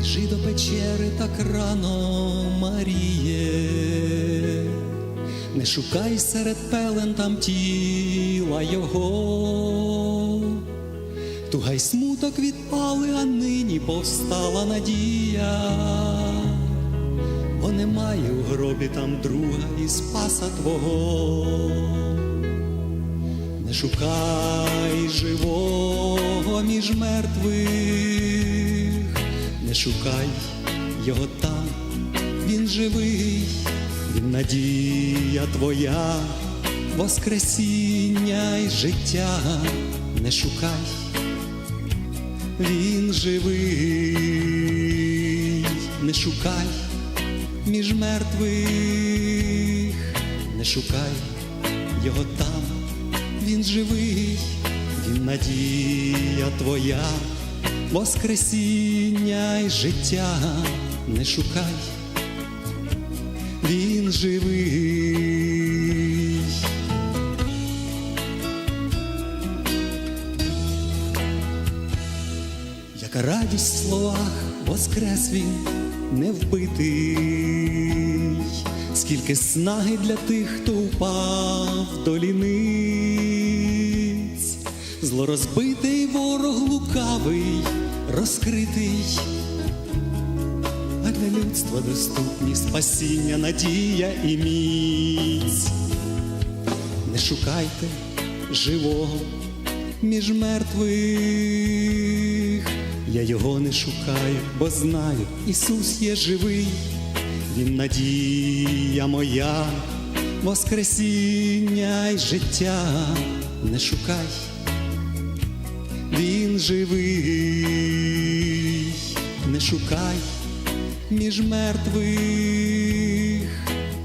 вечери так рано, Маріє, не шукай серед пелен там тіла його, тугай смуток відпали, а нині повстала надія, бо немає у гробі там друга і спаса твого. Не шукай живого між мертвих, не шукай. Його там, він живий, він надія твоя, воскресіння й життя, не шукай, він живий, не шукай. Між мертвих, не шукай. Його там він живий, він надія твоя, воскресіння й життя не шукай, він живий. Яка радість в словах воскрес він не вбитий, скільки снаги для тих, хто впав до ліниць, злорозбитий ворог лукавий, розкритий, а для людства доступні спасіння, надія і міць. Не шукайте живого між мертвих, я його не шукаю, бо знаю, Ісус є живий, Він надія моя, воскресіння й життя. Не шукай, Він живий, не шукай між мертвих,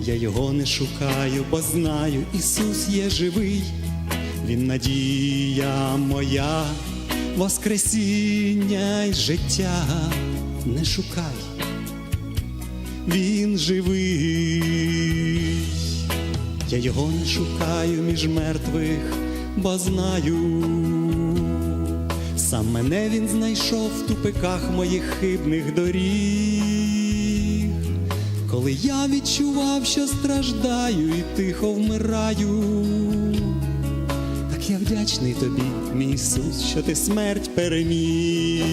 я його не шукаю, бо знаю, Ісус є живий. Він надія моя, воскресіння й життя. Не шукай, він живий, я його не шукаю між мертвих, бо знаю, сам мене він знайшов в тупиках моїх хибних доріг, коли я відчував, що страждаю і тихо вмираю. Так я вдячний тобі, мій Ісус, що ти смерть переміг.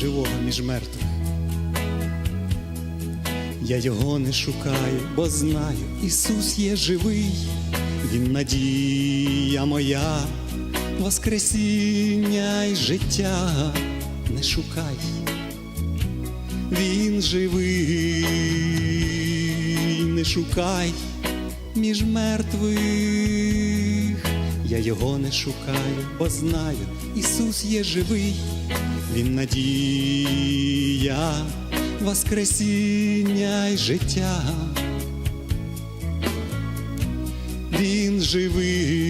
Живого між мертвих. Я його не шукаю, бо знаю, Ісус є живий, Він надія моя, воскресіння й життя не шукай, Він живий, не шукай між мертвих. Я його не шукаю, бо знаю, Ісус є живий, Він надія, воскресіння й життя. Він живий,